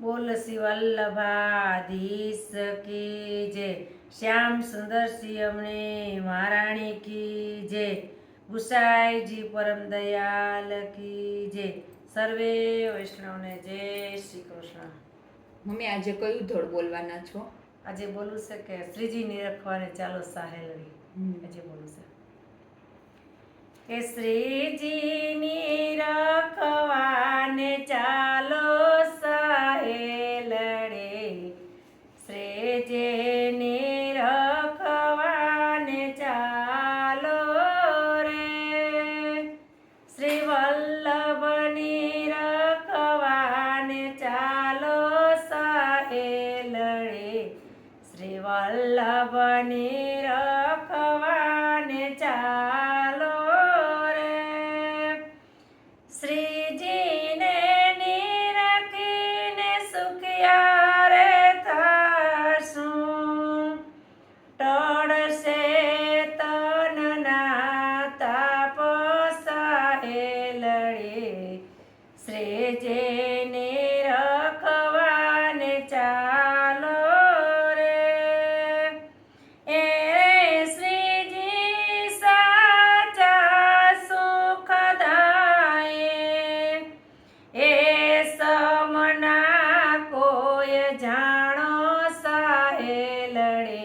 બોલ શ્રી વલ્લભાધીશ કી જય. શ્યામ સુંદર શ્રી અમને મહારાણી કી જય. ગુસાઈજી પરમ દયાલ કી જય. સર્વે વૈષ્ણવને જય શ્રી કૃષ્ણ. મમ્મી આજે કયું ધોળ બોલવાના છો? આજે બોલું છે કે શ્રીજી નિરખવાને ચાલો સાહેલવી આજે બોલું છે. કે શ્રીજી નિરખવાને ચાલો શ્રેજે નિરખવાને ચાલો રે. શ્રી વલ્લભની રખવાને ચાલો સાહેલડે શ્રી વલ્લભ નિરખવાને ચાલો કોઈ જાણો સાહેલડે,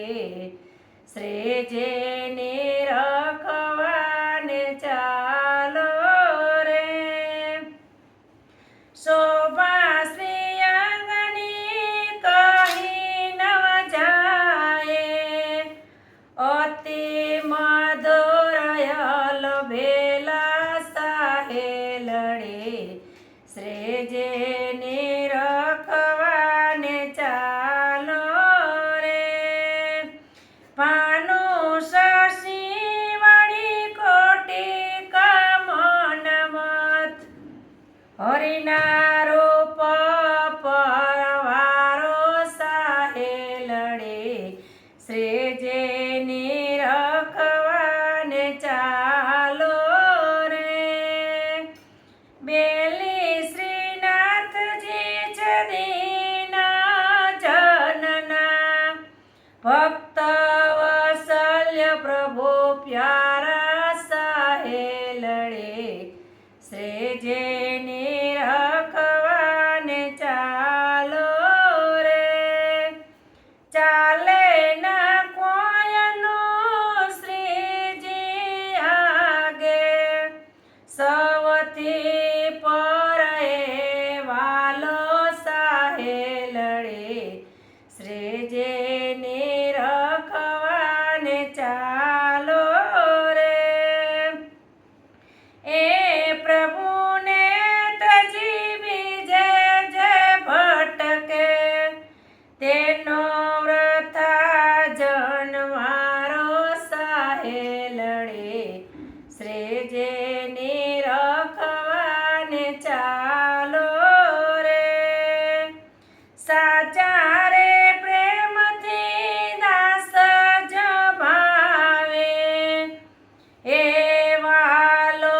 શ્રેજે નિરખવાને ચાલો રે. શોભા શ્રી અંગની કહી નવ જાય અતિ મધુરયલ ભેલા સાહેલડે, શ્રેજે નિરખવાને નિરખવાને ચાલો રે. બેલી શ્રીનાથજી છે દીના જનના ભક્ત સાહેલડે શ્રેજે નિરખવાને ચાલો રે. સાચા રે પ્રેમથી દાસ જ ભાવે એ વાલો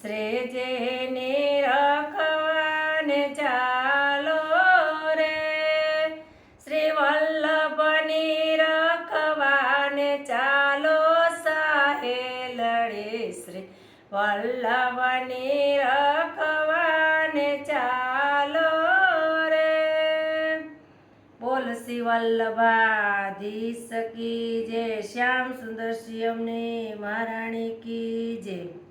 શ્રેજે નિરખવાને ચાલો રે. શ્રી વલ્લભ નિરખવાને ચાલો સાહેલડે. શ્રી વલ્લભ નિરખવાને ચાલો રે. બોલ શ્રી વલ્લભાધીશ કી શ્યામ સુંદર શ્રી અમને મહારાણી કી જય.